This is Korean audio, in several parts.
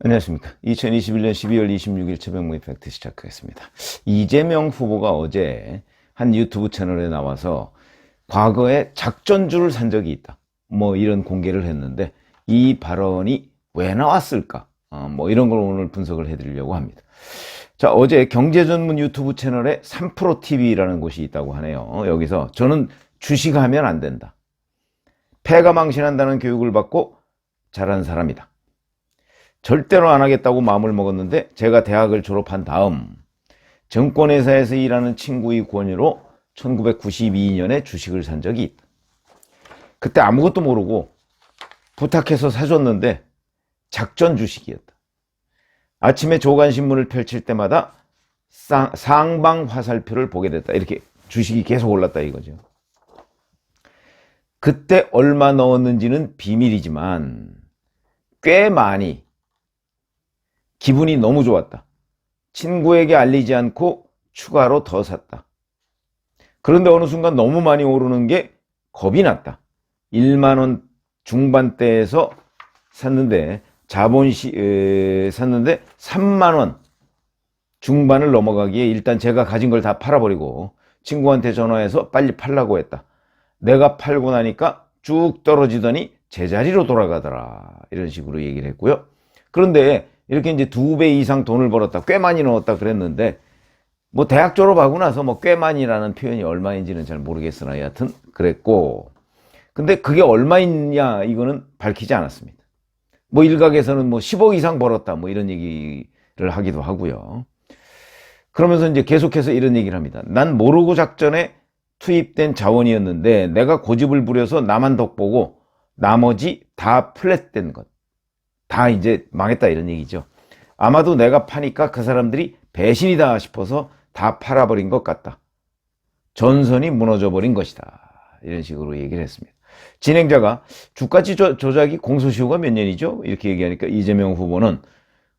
안녕하십니까. 2021년 12월 26일 최병무 이펙트 시작하겠습니다. 이재명 후보가 어제 한 유튜브 채널에 나와서 과거에 작전주를 산 적이 있다. 뭐 이런 공개를 했는데 이 발언이 왜 나왔을까? 어, 뭐 이런 걸 오늘 분석을 해드리려고 합니다. 자, 어제 경제 전문 유튜브 채널에 3프로TV라는 곳이 있다고 하네요. 여기서 저는 주식하면 안 된다. 패가 망신한다는 교육을 받고 자란 사람이다. 절대로 안 하겠다고 마음을 먹었는데 제가 대학을 졸업한 다음 정권회사에서 일하는 친구의 권유로 1992년에 주식을 산 적이 있다. 그때 아무것도 모르고 부탁해서 사줬는데 작전 주식이었다. 아침에 조간신문을 펼칠 때마다 쌍, 상방 화살표를 보게 됐다. 이렇게 주식이 계속 올랐다 이거죠. 그때 얼마 넣었는지는 비밀이지만 꽤 많이 기분이 너무 좋았다. 친구에게 알리지 않고 추가로 더 샀다. 그런데 어느 순간 너무 많이 오르는 게 겁이 났다. 1만원 중반대에서 샀는데, 자본시, 에, 샀는데 3만원 중반을 넘어가기에 일단 제가 가진 걸 다 팔아버리고 친구한테 전화해서 빨리 팔라고 했다. 내가 팔고 나니까 쭉 떨어지더니 제자리로 돌아가더라. 이런 식으로 얘기를 했고요. 그런데 이렇게 이제 두 배 이상 돈을 벌었다. 꽤 많이 넣었다 그랬는데 뭐 대학 졸업하고 나서 뭐 꽤 많이라는 표현이 얼마인지는 잘 모르겠으나 여하튼 그랬고 근데 그게 얼마있냐 이거는 밝히지 않았습니다. 뭐 일각에서는 뭐 10억 이상 벌었다 뭐 이런 얘기를 하기도 하고요. 그러면서 이제 계속해서 이런 얘기를 합니다. 난 모르고 작전에 투입된 자원이었는데 내가 고집을 부려서 나만 덕보고 나머지 다 플랫된 것. 다 이제 망했다 이런 얘기죠. 아마도 내가 파니까 그 사람들이 배신이다 싶어서 다 팔아버린 것 같다. 전선이 무너져 버린 것이다. 이런 식으로 얘기를 했습니다. 진행자가 주가지 조작이 공소시효가 몇 년이죠? 이렇게 얘기하니까 이재명 후보는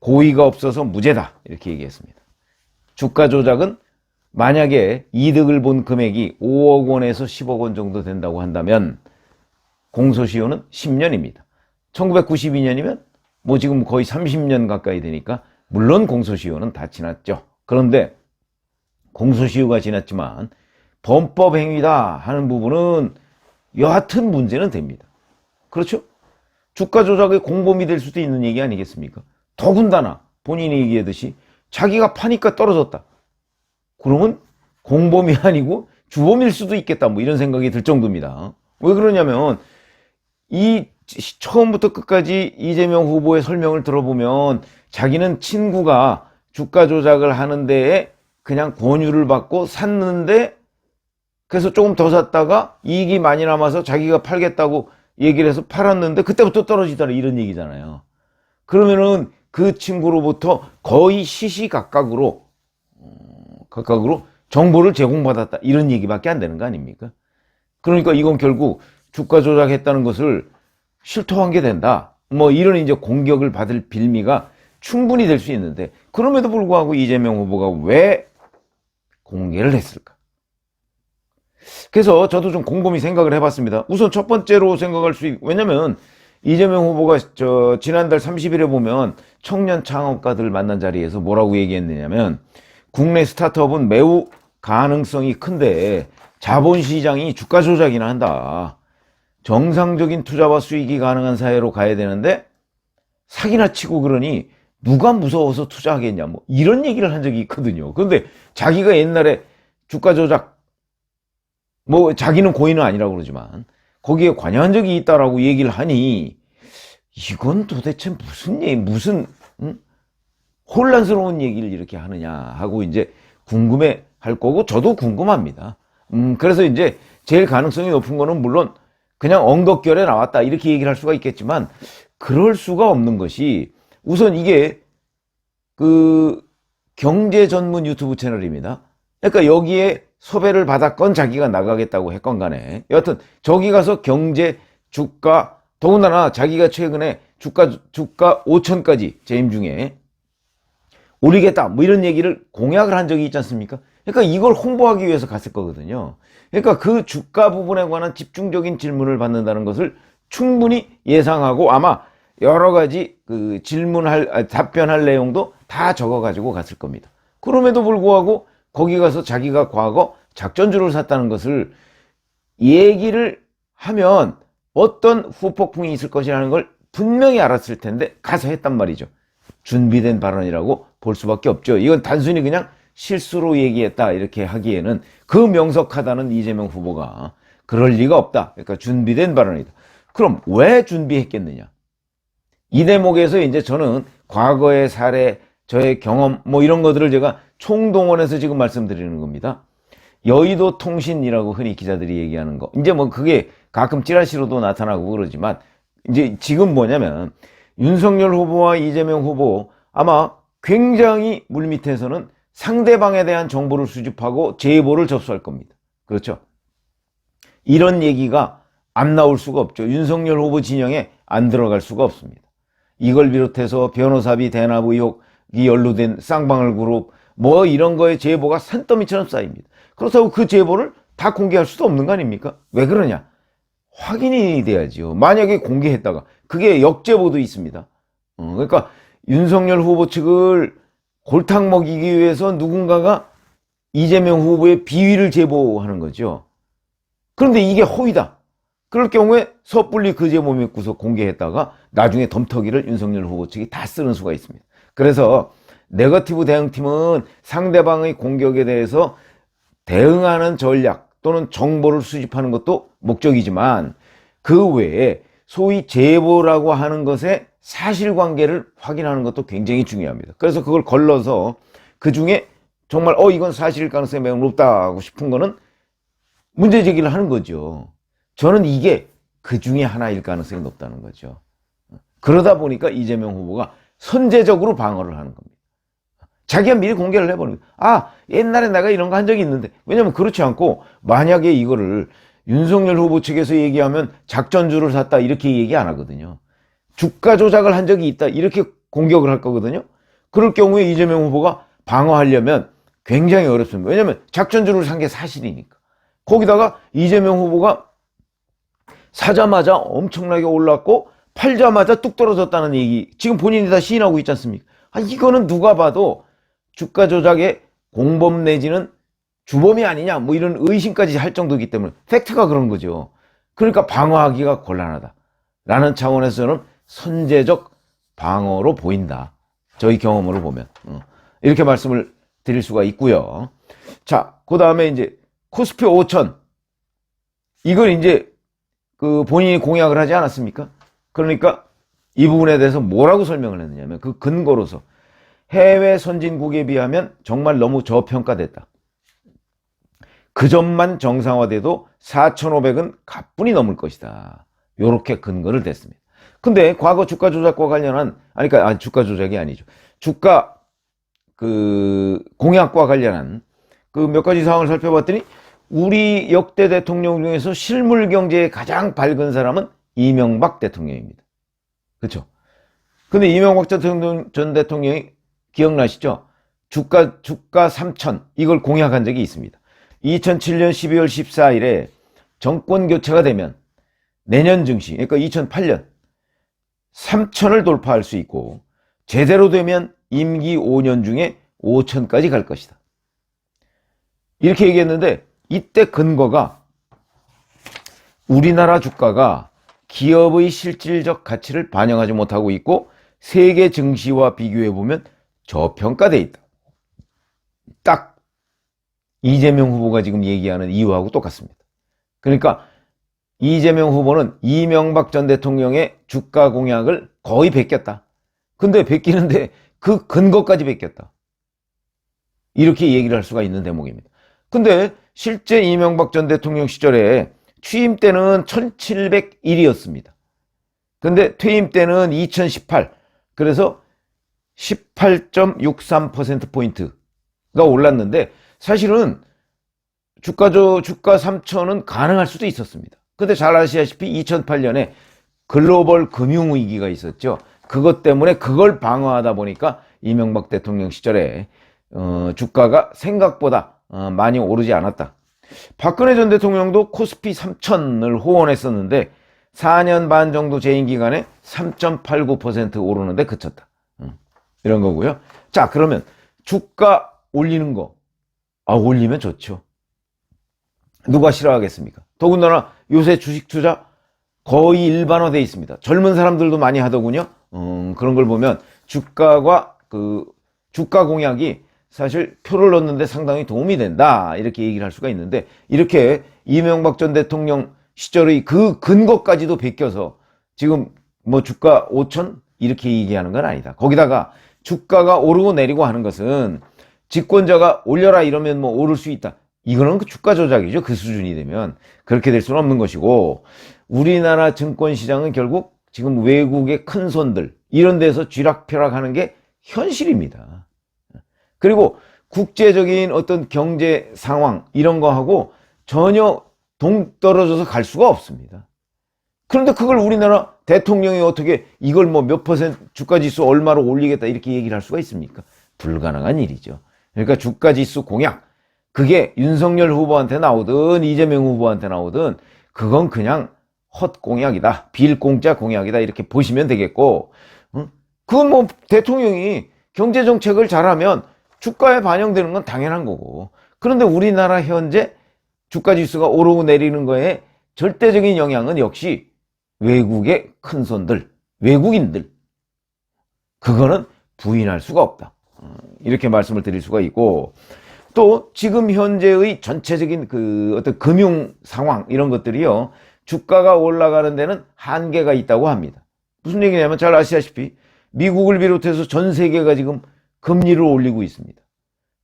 고의가 없어서 무죄다. 이렇게 얘기했습니다. 주가 조작은 만약에 이득을 본 금액이 5억 원에서 10억 원 정도 된다고 한다면 공소시효는 10년입니다. 1992년이면 뭐 지금 거의 30년 가까이 되니까 물론 공소시효는 다 지났죠. 그런데 공소시효가 지났지만 범법 행위다 하는 부분은 여하튼 문제는 됩니다. 그렇죠? 주가 조작의 공범이 될 수도 있는 얘기 아니겠습니까? 더군다나 본인이 얘기하듯이 자기가 파니까 떨어졌다. 그러면 공범이 아니고 주범일 수도 있겠다. 뭐 이런 생각이 들 정도입니다. 왜 그러냐면 이 처음부터 끝까지 이재명 후보의 설명을 들어보면 자기는 친구가 주가 조작을 하는 데에 그냥 권유를 받고 샀는데 그래서 조금 더 샀다가 이익이 많이 남아서 자기가 팔겠다고 얘기를 해서 팔았는데 그때부터 떨어지더라 이런 얘기잖아요. 그러면은 그 친구로부터 거의 시시각각으로 어, 각각으로 정보를 제공받았다 이런 얘기밖에 안 되는 거 아닙니까? 그러니까 이건 결국 주가 조작했다는 것을 실토한 게 된다. 뭐 이런 이제 공격을 받을 빌미가 충분히 될 수 있는데 그럼에도 불구하고 이재명 후보가 왜 공개를 했을까? 그래서 저도 좀 곰곰이 생각을 해봤습니다. 우선 첫 번째로 생각할 수 있, 왜냐면 이재명 후보가 저 지난달 30일에 보면 청년 창업가들 만난 자리에서 뭐라고 얘기했느냐면 국내 스타트업은 매우 가능성이 큰데 자본시장이 주가 조작이나 한다. 정상적인 투자와 수익이 가능한 사회로 가야 되는데 사기나 치고 그러니 누가 무서워서 투자하겠냐 뭐 이런 얘기를 한 적이 있거든요. 그런데 자기가 옛날에 주가 조작 뭐 자기는 고인은 아니라고 그러지만 거기에 관여한 적이 있다라고 얘기를 하니 이건 도대체 무슨 얘기 무슨 응? 혼란스러운 얘기를 이렇게 하느냐 하고 이제 궁금해 할 거고 저도 궁금합니다. 음 그래서 이제 제일 가능성이 높은 거는 물론 그냥 엉겁결에 나왔다 이렇게 얘기를 할 수가 있겠지만 그럴 수가 없는 것이 우선 이게 그 경제 전문 유튜브 채널입니다. 그러니까 여기에 섭외를 받았건 자기가 나가겠다고 했건 간에 여하튼 저기 가서 경제 주가 더군다나 자기가 최근에 주가 주가 5천까지 재임 중에 올리겠다 뭐 이런 얘기를 공약을 한 적이 있지 않습니까? 그러니까 이걸 홍보하기 위해서 갔을 거거든요. 그러니까 그 주가 부분에 관한 집중적인 질문을 받는다는 것을 충분히 예상하고 아마 여러 가지 그 질문할 아, 답변할 내용도 다 적어 가지고 갔을 겁니다. 그럼에도 불구하고 거기 가서 자기가 과거 작전주를 샀다는 것을 얘기를 하면 어떤 후폭풍이 있을 것이라는 걸 분명히 알았을 텐데 가서 했단 말이죠. 준비된 발언이라고 볼 수밖에 없죠. 이건 단순히 그냥 실수로 얘기했다 이렇게 하기에는 그 명석하다는 이재명 후보가 그럴 리가 없다. 그러니까 준비된 발언이다. 그럼 왜 준비했겠느냐? 이 대목에서 이제 저는 과거의 사례, 저의 경험 뭐 이런 것들을 제가 총동원해서 지금 말씀드리는 겁니다. 여의도 통신이라고 흔히 기자들이 얘기하는 거. 이제 뭐 그게 가끔 찌라시로도 나타나고 그러지만 이제 지금 뭐냐면 윤석열 후보와 이재명 후보 아마 굉장히 물밑에서는 상대방에 대한 정보를 수집하고 제보를 접수할 겁니다. 그렇죠? 이런 얘기가 안 나올 수가 없죠. 윤석열 후보 진영에 안 들어갈 수가 없습니다. 이걸 비롯해서 변호사비 대납 의혹이 연루된 쌍방울 그룹 뭐 이런 거에 제보가 산더미처럼 쌓입니다. 그렇다고 그 제보를 다 공개할 수도 없는 거 아닙니까? 왜 그러냐? 확인이 돼야죠. 만약에 공개했다가 그게 역제보도 있습니다. 어, 그러니까 윤석열 후보 측을 골탕 먹이기 위해서 누군가가 이재명 후보의 비위를 제보하는 거죠. 그런데 이게 허위다. 그럴 경우에 섣불리 그 제보 믿고서 공개했다가 나중에 덤터기를 윤석열 후보 측이 다 쓰는 수가 있습니다. 그래서 네거티브 대응팀은 상대방의 공격에 대해서 대응하는 전략 또는 정보를 수집하는 것도 목적이지만 그 외에 소위 제보라고 하는 것의 사실관계를 확인하는 것도 굉장히 중요합니다. 그래서 그걸 걸러서 그 중에 정말 어 이건 사실일 가능성이 매우 높다고 싶은 거는 문제 제기를 하는 거죠. 저는 이게 그 중에 하나일 가능성이 높다는 거죠. 그러다 보니까 이재명 후보가 선제적으로 방어를 하는 겁니다. 자기가 미리 공개를 해버리는 거예요. 아, 옛날에 내가 이런 거 한 적이 있는데. 왜냐면 그렇지 않고 만약에 이거를 윤석열 후보 측에서 얘기하면 작전주를 샀다 이렇게 얘기 안 하거든요. 주가 조작을 한 적이 있다 이렇게 공격을 할 거거든요. 그럴 경우에 이재명 후보가 방어하려면 굉장히 어렵습니다. 왜냐면 작전주를 산 게 사실이니까. 거기다가 이재명 후보가 사자마자 엄청나게 올랐고 팔자마자 뚝 떨어졌다는 얘기 지금 본인이 다 시인하고 있지 않습니까? 아, 이거는 누가 봐도 주가 조작의 공범 내지는 주범이 아니냐 뭐 이런 의심까지 할 정도이기 때문에 팩트가 그런 거죠. 그러니까 방어하기가 곤란하다. 라는 차원에서는 선제적 방어로 보인다. 저희 경험으로 보면. 어, 이렇게 말씀을 드릴 수가 있고요. 자, 그 다음에 이제 코스피 5천. 이걸 이제 그 본인이 공약을 하지 않았습니까? 그러니까 이 부분에 대해서 뭐라고 설명을 했느냐면 그 근거로서 해외 선진국에 비하면 정말 너무 저평가됐다. 그 점만 정상화돼도 4,500은 가뿐히 넘을 것이다. 요렇게 근거를 댔습니다. 근데 과거 주가 조작과 관련한 아니 그러니까 주가 조작이 아니죠. 주가 그 공약과 관련한 그 몇 가지 사항을 살펴봤더니 우리 역대 대통령 중에서 실물 경제에 가장 밝은 사람은 이명박 대통령입니다. 그렇죠? 근데 이명박 대통령, 전 대통령이 기억나시죠? 주가 주가 3천 이걸 공약한 적이 있습니다. 2007년 12월 14일에 정권 교체가 되면 내년 증시 그러니까 2008년 3천을 돌파할 수 있고 제대로 되면 임기 5년 중에 5천까지 갈 것이다. 이렇게 얘기했는데 이때 근거가 우리나라 주가가 기업의 실질적 가치를 반영하지 못하고 있고 세계 증시와 비교해 보면 저평가돼 있다. 딱 이재명 후보가 지금 얘기하는 이유하고 똑같습니다. 그러니까 이재명 후보는 이명박 전 대통령의 주가 공약을 거의 베꼈다. 근데 베끼는데 그 근거까지 베꼈다. 이렇게 얘기를 할 수가 있는 대목입니다. 근데 실제 이명박 전 대통령 시절에 취임 때는 1701이었습니다. 근데 퇴임 때는 2018. 그래서 18.63%포인트가 올랐는데 사실은 주가조, 주가 3천은 가능할 수도 있었습니다. 근데 잘 아시다시피 2008년에 글로벌 금융위기가 있었죠. 그것 때문에 그걸 방어하다 보니까 이명박 대통령 시절에 어, 주가가 생각보다 어, 많이 오르지 않았다. 박근혜 전 대통령도 코스피 3천을 호언했었는데 4년 반 정도 재임 기간에 3.89% 오르는데 그쳤다. 음, 이런 거고요. 자, 그러면 주가 올리는 거. 아, 올리면 좋죠. 누가 싫어하겠습니까? 더군다나 요새 주식 투자 거의 일반화되어 있습니다. 젊은 사람들도 많이 하더군요. 음, 그런 걸 보면 주가와 그 주가 공약이 사실 표를 넣는데 상당히 도움이 된다. 이렇게 얘기를 할 수가 있는데 이렇게 이명박 전 대통령 시절의 그 근거까지도 베껴서 지금 뭐 주가 5천 이렇게 얘기하는 건 아니다. 거기다가 주가가 오르고 내리고 하는 것은 집권자가 올려라 이러면 뭐 오를 수 있다. 이거는 그 주가 조작이죠. 그 수준이 되면 그렇게 될 수는 없는 것이고 우리나라 증권 시장은 결국 지금 외국의 큰 손들 이런 데서 쥐락펴락하는 게 현실입니다. 그리고 국제적인 어떤 경제 상황 이런 거하고 전혀 동떨어져서 갈 수가 없습니다. 그런데 그걸 우리나라 대통령이 어떻게 이걸 뭐 몇 퍼센트 주가 지수 얼마로 올리겠다 이렇게 얘기를 할 수가 있습니까? 불가능한 일이죠. 그러니까 주가 지수 공약 그게 윤석열 후보한테 나오든 이재명 후보한테 나오든 그건 그냥 헛공약이다. 빌공짜 공약이다. 이렇게 보시면 되겠고, 응? 그건 뭐 대통령이 경제정책을 잘하면 주가에 반영되는 건 당연한 거고. 그런데 우리나라 현재 주가 지수가 오르고 내리는 거에 절대적인 영향은 역시 외국의 큰 손들, 외국인들. 그거는 부인할 수가 없다. 어, 이렇게 말씀을 드릴 수가 있고, 또 지금 현재의 전체적인 그 어떤 금융 상황 이런 것들이요. 주가가 올라가는 데는 한계가 있다고 합니다. 무슨 얘기냐면 잘 아시다시피 미국을 비롯해서 전 세계가 지금 금리를 올리고 있습니다.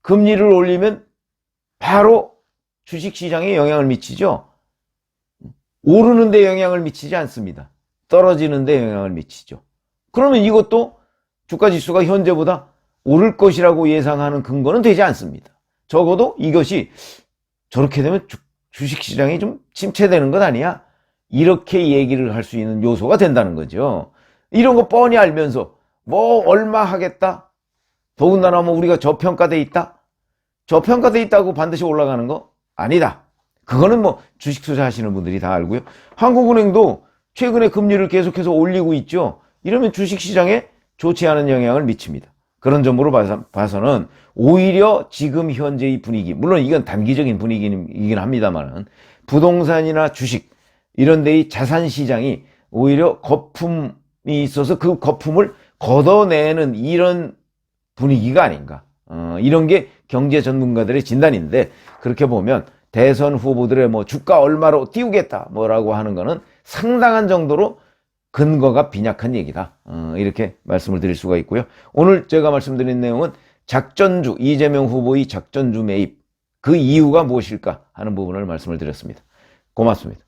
금리를 올리면 바로 주식 시장에 영향을 미치죠. 오르는 데 영향을 미치지 않습니다. 떨어지는 데 영향을 미치죠. 그러면 이것도 주가 지수가 현재보다 오를 것이라고 예상하는 근거는 되지 않습니다. 적어도 이것이 저렇게 되면 주, 주식 시장이 좀 침체되는 것 아니야? 이렇게 얘기를 할 수 있는 요소가 된다는 거죠. 이런 거 뻔히 알면서 뭐 얼마 하겠다? 더군다나 뭐 우리가 저평가돼 있다? 저평가돼 있다고 반드시 올라가는 거 아니다. 그거는 뭐 주식 투자하시는 분들이 다 알고요. 한국은행도 최근에 금리를 계속해서 올리고 있죠. 이러면 주식 시장에 좋지 않은 영향을 미칩니다. 그런 점으로 봐서 는 오히려 지금 현재의 분위기, 물론 이건 단기적인 분위기이긴 합니다만은 부동산이나 주식 이런 데의 자산 시장이 오히려 거품이 있어서 그 거품을 걷어내는 이런 분위기가 아닌가. 어, 이런 게 경제 전문가들의 진단인데 그렇게 보면 대선 후보들의 뭐 주가 얼마로 띄우겠다 뭐라고 하는 거는 상당한 정도로 근거가 빈약한 얘기다. 어, 이렇게 말씀을 드릴 수가 있고요. 오늘 제가 말씀드린 내용은 작전주, 이재명 후보의 작전주 매입, 그 이유가 무엇일까 하는 부분을 말씀을 드렸습니다. 고맙습니다.